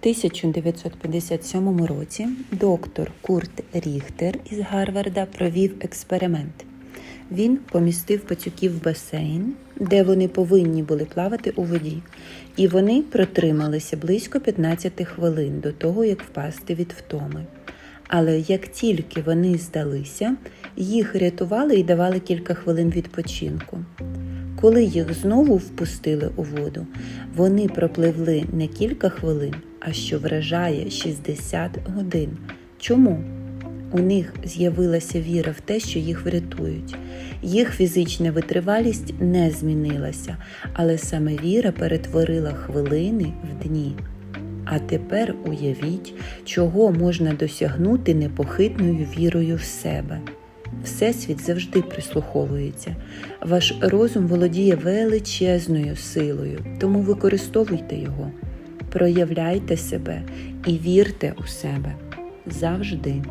1957 році доктор Курт Ріхтер із Гарварда провів експеримент. Він помістив пацюків в басейн, де вони повинні були плавати у воді, і вони протрималися близько 15 хвилин до того, як впасти від втоми. Але як тільки вони здалися, їх рятували і давали кілька хвилин відпочинку. Коли їх знову впустили у воду, вони пропливли не кілька хвилин, а що вражає 60 годин. Чому? У них з'явилася віра в те, що їх врятують. Їх фізична витривалість не змінилася, але саме віра перетворила хвилини в дні. А тепер уявіть, чого можна досягнути непохитною вірою в себе. Всесвіт завжди прислуховується. Ваш розум володіє величезною силою, тому використовуйте його, проявляйте себе і вірте у себе завжди.